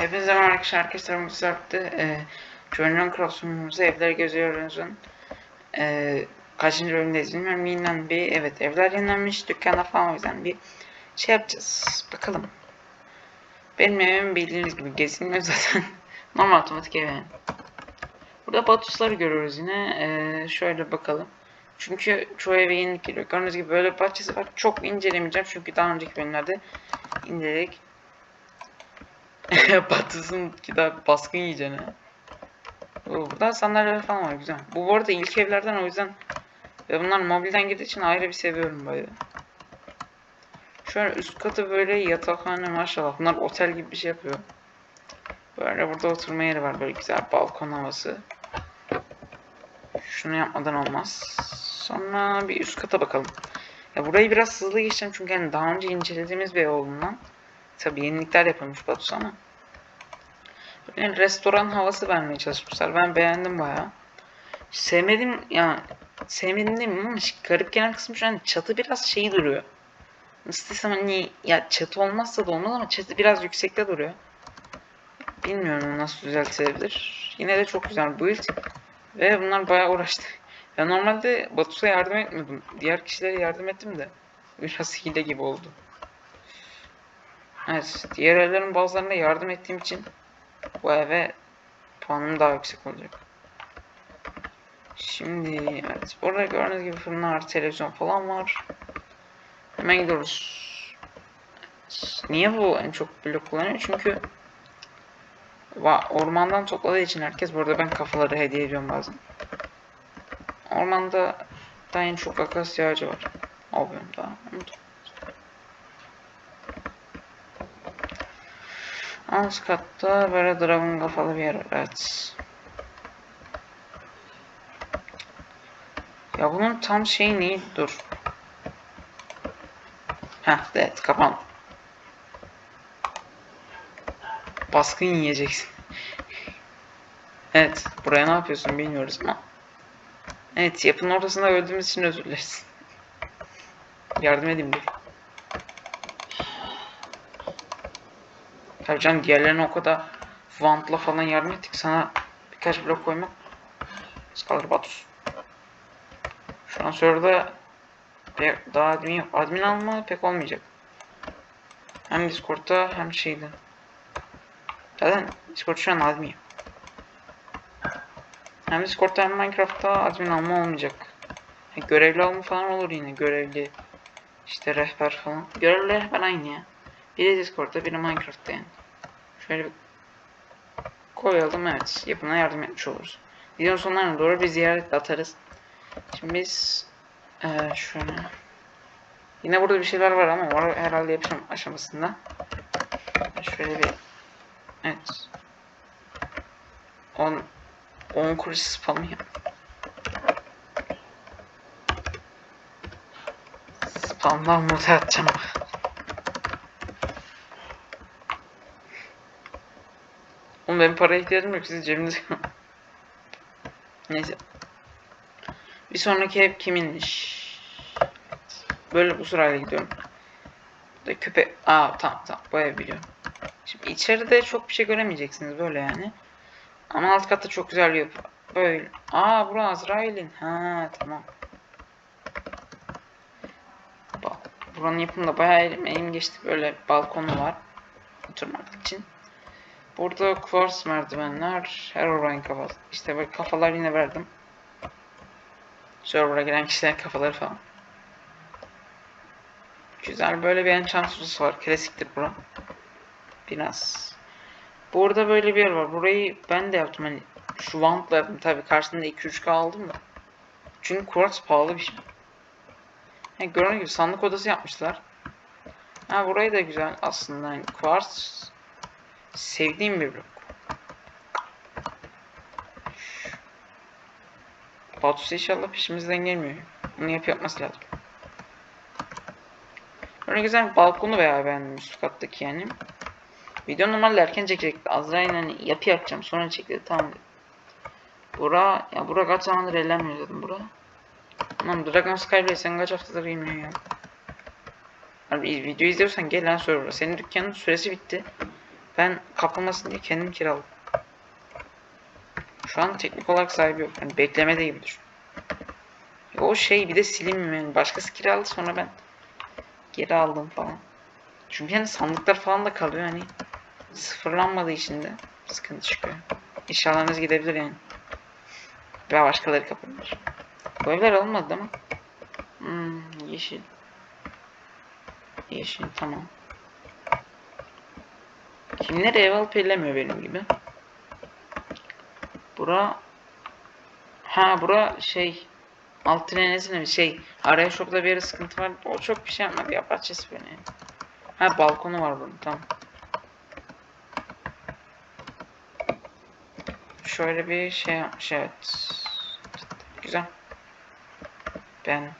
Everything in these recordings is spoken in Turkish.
Hepinize merhaba arkadaşlar. Arkadaşlar bu saatte e, Journal Crossroom'umuza evleri geziyoruz'un e, kaçıncı bölümdeyiz bilmiyorum. Yeniden bir evet evler yenilenmiş dükkana falan o yüzden bir şey yapacağız. Bakalım. Benim evim bildiğiniz gibi gezilmiyor zaten. Normal otomatik ev yani. Burada batusları görüyoruz yine. E, şöyle bakalım. Çünkü çoğu eve yenilik geliyor. Gördüğünüz gibi böyle bahçesi var. Çok incelemeyeceğim çünkü daha önceki bölümlerde inceledik. Batısın ki daha baskın yiyeceğine. Oo, Burada sandalyeler falan var güzel. Bu bu arada ilk evlerden o yüzden ve bunlar mobilden girdiği için ayrı bir seviyorum bayağı. Şöyle üst katı böyle yatakhane maşallah. Bunlar otel gibi bir şey yapıyor. Böyle burada oturma yeri var böyle güzel balkon havası. Şunu yapmadan olmaz. Sonra bir üst kata bakalım. Ya burayı biraz hızlı geçeceğim çünkü hani daha önce incelediğimiz bir ev. Tabi yenilikler yapılmış Batu ama. Böyle restoran havası vermeye çalışmışlar. Ben beğendim bayağı. Sevmedim ya sevmedim demeyeyim ama garip gelen kısmı şu an çatı biraz şey duruyor. Nasıl desem hani ya çatı olmazsa da olmaz ama çatı biraz yüksekte duruyor. Bilmiyorum nasıl düzeltilebilir. Yine de çok güzel build. Ve bunlar bayağı uğraştı. Ya normalde Batu'ya yardım etmedim. Diğer kişilere yardım ettim de. Biraz hile gibi oldu. Evet, diğer evlerin bazılarına yardım ettiğim için bu eve puanım daha yüksek olacak. Şimdi evet, burada gördüğünüz gibi fırınlar, televizyon falan var. Hemen gidiyoruz. Niye bu en çok blok kullanıyor? Çünkü ormandan topladığı için herkes burada ben kafaları hediye ediyorum bazen. Ormanda da en çok akasya ağacı var. Alıyorum daha. Unuttum. Alt katta böyle dragon kafalı bir yer var. Evet. Ya bunun tam şey neydi? Dur. Heh, evet kapan. Baskın yiyeceksin. evet, buraya ne yapıyorsun bilmiyoruz ama. Evet, yapının ortasında öldüğümüz için özür dileriz. Yardım edeyim dedim. Tabii canım diğerlerine o kadar Vant'la falan yardım ettik. Sana birkaç blok koymak. Skalar Batus. Şu an serverda daha admin yok. Admin alma pek olmayacak. Hem Discord'da hem şeyde. Zaten Discord şu an admin. Hem Discord'da hem Minecraft'ta admin alma olmayacak. Yani görevli alma falan olur yine. Görevli işte rehber falan. Görevli rehber aynı ya. Biri Discord'da biri Minecraft'ta yani. Şöyle koyalım evet. Yapımına yardım etmiş oluruz. Videonun sonlarına doğru bir ziyaret atarız. Şimdi biz eee şöyle Yine burada bir şeyler var ama var herhalde yapışım aşamasında. Şöyle bir Evet. 10 10 kuruş spam. Spamdan muta atacağım. Oğlum benim paraya ihtiyacım yok. Siz cebinizde. Neyse. Bir sonraki ev kiminmiş? Böyle bu sırayla gidiyorum. Burada köpek... Aa tamam tamam bu ev biliyorum. Şimdi içeride çok bir şey göremeyeceksiniz böyle yani. Ama alt katta çok güzel yapı. Böyle. Aa bura Azrail'in. Ha tamam. Bak buranın yapımında bayağı elim, elim geçti. Böyle balkonu var. Oturmak için. Burada kuvars merdivenler, Herobrine kafası. İşte böyle kafalar yine verdim. Server'a gelen kişilerin kafaları falan. Güzel böyle bir enchantment var. Klasiktir bura. Biraz. Burada böyle bir yer var. Burayı ben de yaptım. Hani şu wantla yaptım. Tabii karşısında 2-3K aldım da. Çünkü quartz pahalı bir şey. Yani gördüğünüz gibi sandık odası yapmışlar. Ha burayı da güzel aslında. Yani quartz sevdiğim bir blok. Batu inşallah peşimizden gelmiyor. Bunu yap yapması lazım. Böyle güzel balkonu veya beğendim üst kattaki yani. Video normalde erken çekecekti. Azrail hani yapı yapacağım sonra çekti tamam dedim. Bura ya bura kaç zamandır eğlenmiyor dedim bura. Lan Dragon Skyblade sen kaç haftadır bilmiyor ya. Abi video izliyorsan gel lan server'a. Senin dükkanın süresi bitti. Ben kapılmasın diye kendim kiraladım. Şu an teknik olarak sahibi yok. Yani beklemede gibi düşün. O şey bir de silinmiyor. Başkası kiraladı sonra ben geri aldım falan. Çünkü yani sandıklar falan da kalıyor hani sıfırlanmadığı için de sıkıntı çıkıyor. İnşallahınız gidebilir yani. Veya başkaları kapatır. Bu evler değil mi? Hmm, yeşil. Yeşil tamam. Kimler ev alıp ellemiyor benim gibi. Bura Ha bura şey alt trenezine bir şey araya şokta bir sıkıntı var. O çok bir şey yapmadı ya bahçesi beni. Ha balkonu var bunun tamam. Şöyle bir şey yapmış evet. Güzel. Ben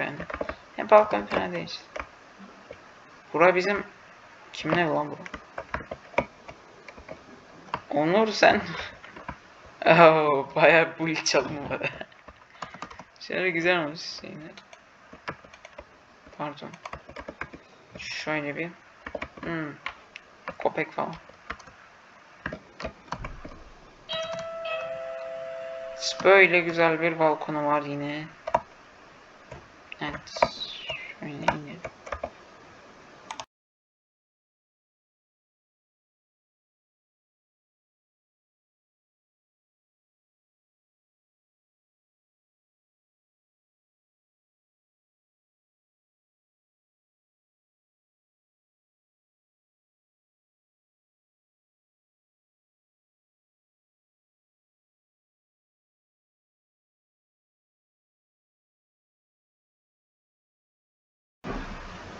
ben ya balkon fena değil. Bura bizim kimin evi lan bura? Onur sen Oh, bayağı bu ilk çalımı. Şöyle güzel olmuş şeyler. Pardon. Şöyle bir. Hmm. Kopek falan. Böyle güzel bir balkonu var yine.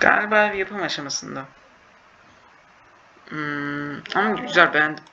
Galiba bir yapım aşamasında. Hmm, ama güzel beğendim.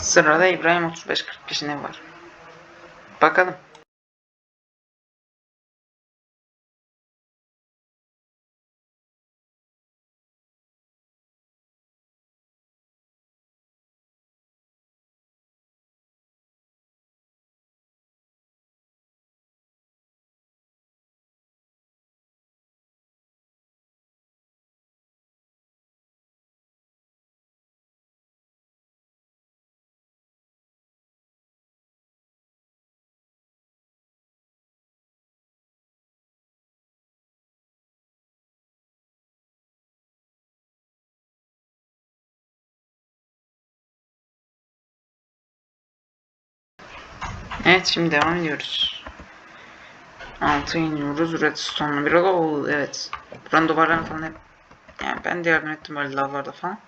Sırada İbrahim 35-45 ne var? Bakalım. Evet şimdi devam ediyoruz. Altı iniyoruz. Redstone'lu bir oda. Evet. Buranın duvarlarını falan hep yani ben de yardım ettim böyle lavlarda falan.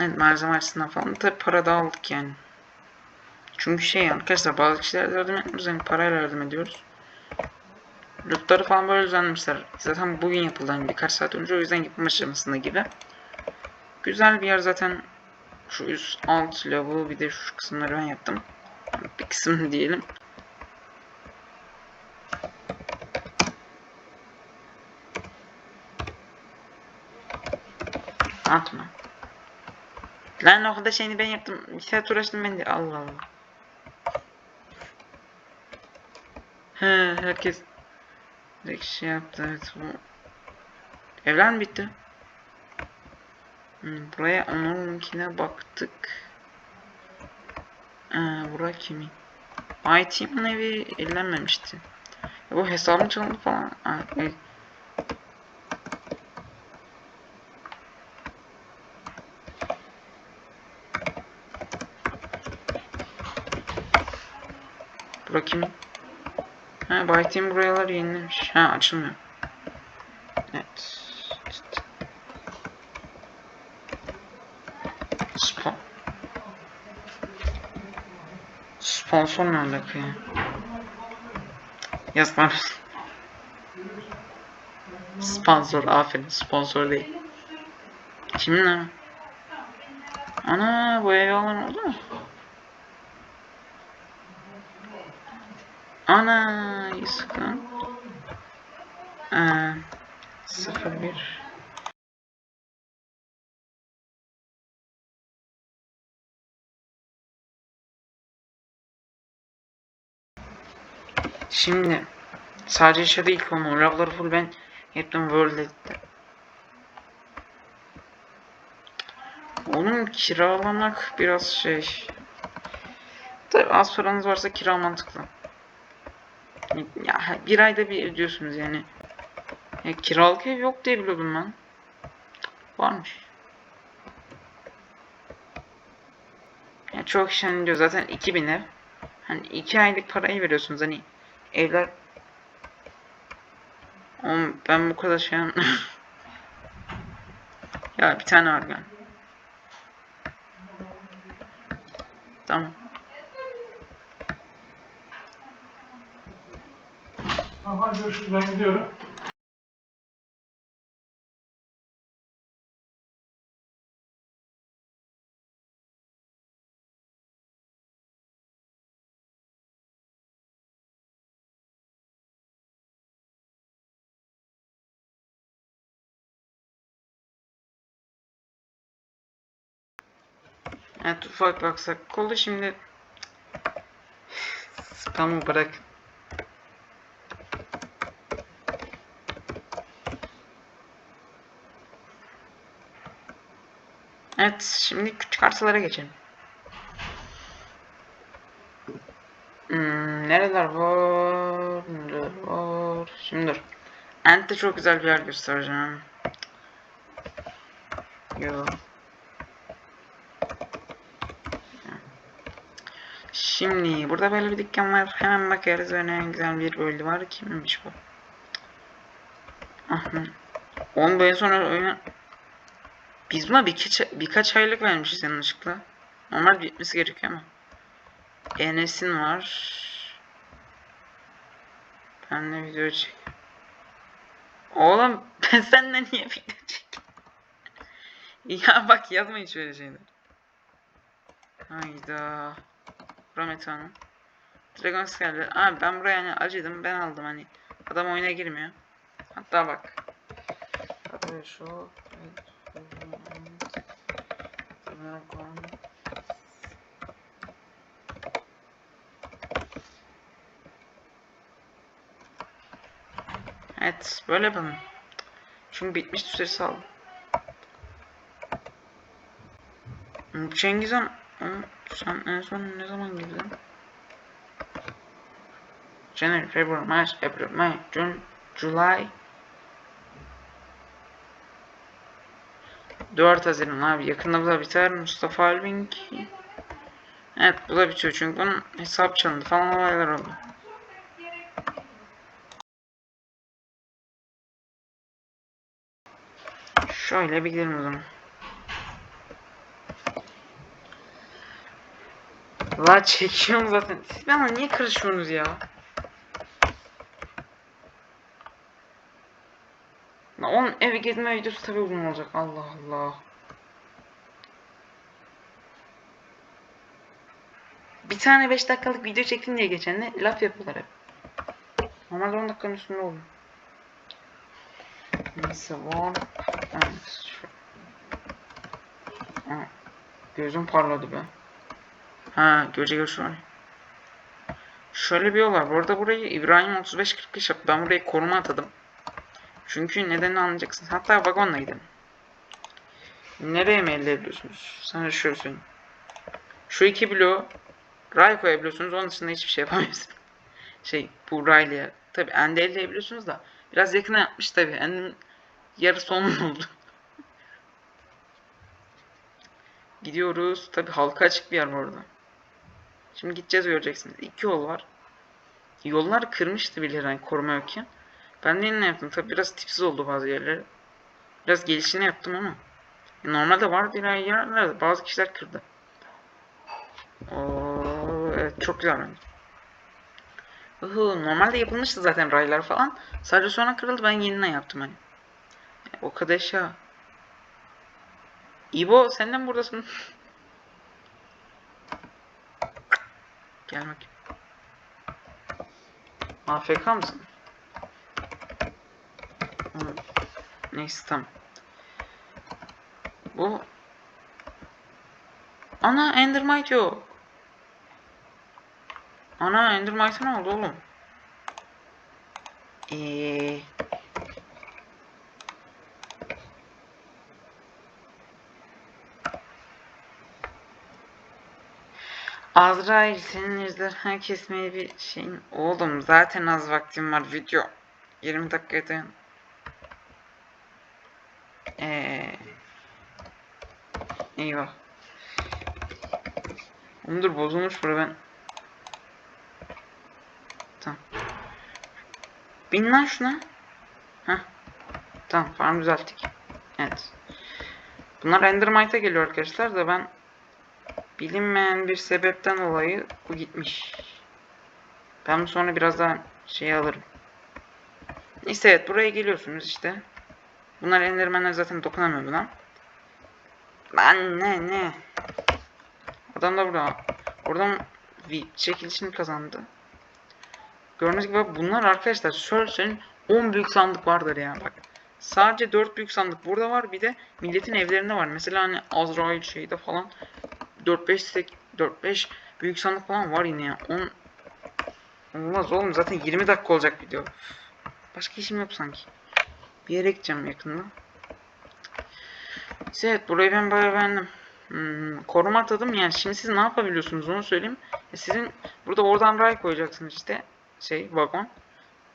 Evet malzeme açısından falan. Tabi para da aldık yani. Çünkü şey arkadaşlar bazı kişiler yardım etmiyoruz yani parayla yardım ediyoruz. Lootları falan böyle düzenlemişler. Zaten bugün yapıldı hani birkaç saat önce o yüzden yapım aşamasında gibi. Güzel bir yer zaten. Şu üst alt lavabo bir de şu kısımları ben yaptım bir kısım diyelim. Atma. Lan o kadar şeyini ben yaptım. Bir saat uğraştım ben de. Allah Allah. He herkes direkt şey yaptı. Evet bu. Evler mi bitti? Hmm, buraya onunkine baktık. Ee, bura kimin? IT'nin evi ellenmemişti. Ya bu hesabım çalındı falan. Ha, evet. Bura kimin? Ha, Bayteam buraları yenilemiş. Ha, açılmıyor. Sponsor ne alaka ya? Sponsor aferin sponsor değil. Kimin? Ana bu ev alan oldu mu? Ana Yusuf lan. Ee, 01 Şimdi sadece şey değil ki onun rafları full ben yaptım World Edit'te. Onun kiralamak biraz şey. Tabi az paranız varsa kira mantıklı. Ya bir ayda bir ödüyorsunuz yani. Ya, kiralık ev yok diye biliyordum ben. Varmış. Ya çok kişi hani diyor zaten 2000 ev. Hani 2 aylık parayı veriyorsunuz hani evler Oğlum ben bu kadar şey Ya bir tane galiba. Tamam. Tamam görüşürüz ben gidiyorum. Evet ufak baksak oldu şimdi spamı bırak. Evet şimdi küçük arsalara geçelim. Hmm, nereler var? Nereler var? Şimdi dur. Ent'te çok güzel bir yer göstereceğim. Yo. Şimdi burada böyle bir dükkan var. Hemen bakarız ne güzel bir bölge var. Kimmiş bu? Ahmet. Onun böyle sonra oyuna... Biz buna birkaç, birkaç aylık vermişiz yanlışlıkla. Normal bitmesi gerekiyor ama. Enes'in var. Ben de video çek. Oğlum ben seninle niye video çek? ya bak yazmayın şöyle şeyler. Hayda. Prometheus'un. Dragon geldi. Abi ben buraya hani acıdım ben aldım hani. Adam oyuna girmiyor. Hatta bak. Hatta. Evet böyle yapalım. Çünkü bitmiş süresi aldım. Cengiz sen en son ne zaman girdin? January, February, March, April, May, June, July. 4 Haziran abi yakında bu da biter. Mustafa Alving Evet bu da bitiyor çünkü bunun hesap çalındı falan olaylar oldu. Şöyle bir gidelim o zaman La çekiyorum zaten. Siz bana niye karışıyorsunuz ya? La onun evi gezme videosu tabii uzun olacak. Allah Allah. Bir tane 5 dakikalık video çektin diye geçen ne laf yapıyorlar hep. Normalde 10 dakikanın üstünde oldu. Neyse var. Gözüm parladı be. Ha göce göç var. Şöyle bir yol var. Bu arada burayı İbrahim 3545 yaptı. Ben burayı koruma atadım. Çünkü nedenini anlayacaksın. Hatta vagonla gidelim. Nereye mi elde ediyorsunuz? Sana şöyle söyleyeyim. Şu iki bloğu ray koyabiliyorsunuz. Onun dışında hiçbir şey yapamıyorsunuz. Şey bu raylıya. Tabi ende elde edebiliyorsunuz da. Biraz yakına yapmış tabi. Endim yarısı onun oldu. Gidiyoruz. Tabi halka açık bir yer bu arada. Şimdi gideceğiz göreceksiniz. İki yol var. yollar kırmıştı bile hani koruma yokken. Ben de yine yaptım. Tabi biraz tipsiz oldu bazı yerleri. Biraz gelişini yaptım ama. Normalde vardı yerlerde bazı kişiler kırdı. Oo, evet çok güzel bence. Normalde yapılmıştı zaten raylar falan. Sadece sonra kırıldı ben yeniden yaptım hani. O kadar eşya. İbo sen de mi buradasın? Gel bakayım. AFK mısın? Neyse tamam. Bu Ana Endermite yok. Ana Endermite ne oldu oğlum? Eee Azrail senin ejderha kesmeye bir şeyin... Oğlum zaten az vaktim var video. 20 dakikaya dayan. Eee... Eyvah. Oğlum dur bozulmuş bura ben. Tamam. Bin lan şuna. Heh. Tamam farm düzelttik. Evet. Bunlar Endermite'a geliyor arkadaşlar da ben bilinmeyen bir sebepten dolayı bu gitmiş. Ben sonra biraz daha şey alırım. Neyse evet buraya geliyorsunuz işte. Bunlar Enderman'ler zaten dokunamıyor buna. Lan ne ne. Adam da burada. Oradan bir çekilişini kazandı. Gördüğünüz gibi bak bunlar arkadaşlar Search'in 10 büyük sandık vardır ya bak. Sadece 4 büyük sandık burada var bir de milletin evlerinde var. Mesela hani Azrail şeyde falan 4-5 4-5 büyük sandık falan var yine ya. 10 Olmaz oğlum zaten 20 dakika olacak video. Başka işim yok sanki. Bir yere gideceğim yakında. Neyse, Evet burayı ben bayağı beğendim. Hmm, koruma atadım yani şimdi siz ne yapabiliyorsunuz onu söyleyeyim. E, sizin burada oradan ray koyacaksınız işte şey vagon.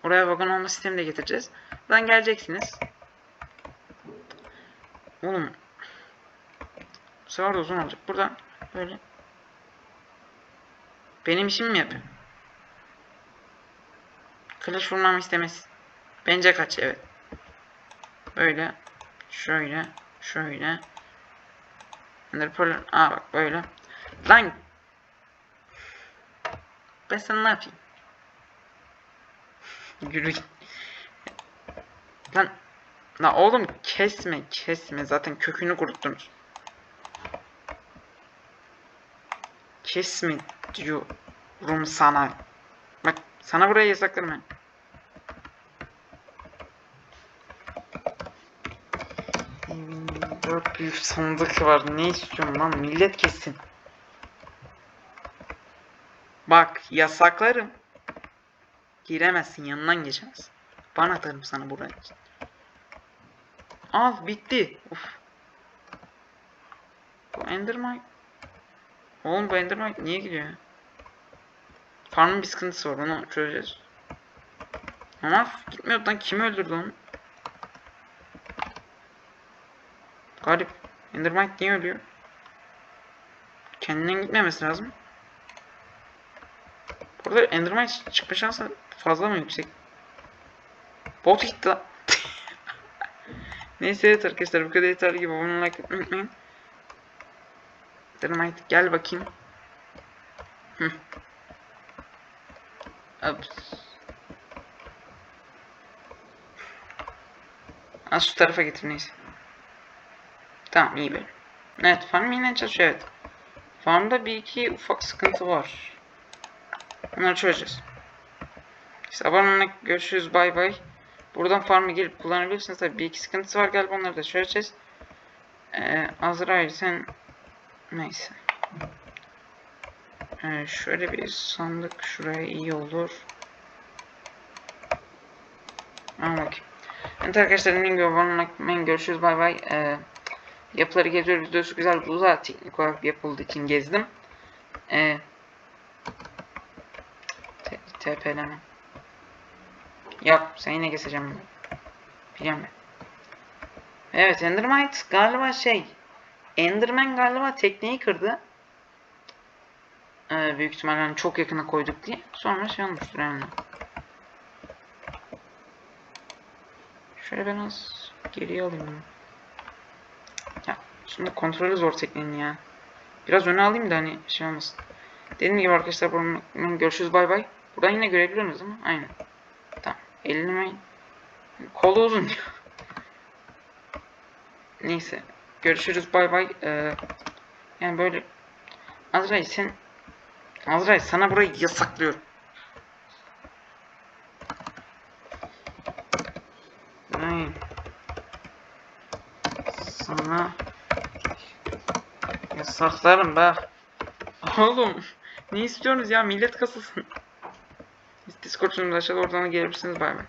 Oraya vagon olma sistemi de getireceğiz. Buradan geleceksiniz. Oğlum. Bu sefer de uzun olacak. Buradan böyle. Benim işimi mi yapıyor? Kılıç vurmamı istemez. Bence kaç evet. Böyle. Şöyle. Şöyle. Ender Pearl. Aa bak böyle. Lan. Ben sana ne yapayım? Yürü. Lan. La oğlum kesme kesme. Zaten kökünü kuruttunuz. Kesme diyorum sana. Bak sana burayı yasaklarım ben. Dört büyük sandık var. Ne istiyorsun lan? Millet kessin. Bak yasaklarım. Giremezsin yanından geçemezsin. Bana atarım sana burayı. Al bitti. Uf. Bu Endermite. Oğlum bu niye gidiyor? Farmın bir sıkıntısı var onu çözeceğiz. Ama gitmiyor lan kim öldürdü onu? Garip. Endermite niye ölüyor? Kendinden gitmemesi lazım. Burada Endermite çıkma şansı fazla mı yüksek? Bot gitti lan. Neyse arkadaşlar bu kadar yeterli gibi abone etmeyi unutmayın. Endermite gel bakayım. Hı. Ups. Az şu tarafa getir neyse. Tamam iyi böyle. Evet farm yine çalışıyor evet. Farmda bir iki ufak sıkıntı var. Bunları çözeceğiz. İşte abone görüşürüz bay bay. Buradan farmı gelip kullanabilirsiniz tabi bir iki sıkıntısı var galiba onları da çözeceğiz. Ee, Azrail sen neyse. Ee, şöyle bir sandık şuraya iyi olur. Al bakayım. Evet arkadaşlar dediğim gibi abone görüşürüz bay bay. Ee, yapıları geziyoruz videosu güzel bu da teknik olarak yapıldığı için gezdim. Ee, TP'leme. Yap sen yine keseceğim bunu. Biliyorum ben. Evet Endermite galiba şey Enderman galiba tekneyi kırdı. Ee, büyük ihtimalle hani çok yakına koyduk diye. Sonra şey olmuştur yani. Şöyle biraz geriye alayım bunu. Ya şimdi kontrolü zor teknenin ya. Biraz öne alayım da hani şey olmasın. Dediğim gibi arkadaşlar bunun görüşürüz bay bay. Buradan yine görebiliyorsunuz değil mi? Aynen. Tamam. Elini mi? Kolu uzun Neyse. Görüşürüz bay bay. Ee, yani böyle Azrail sen Azrail sana burayı yasaklıyorum. Ay. Sana yasaklarım bak. Oğlum ne istiyorsunuz ya millet kasılsın. Discord sunucumuza aşağıda oradan da gelebilirsiniz bay bay.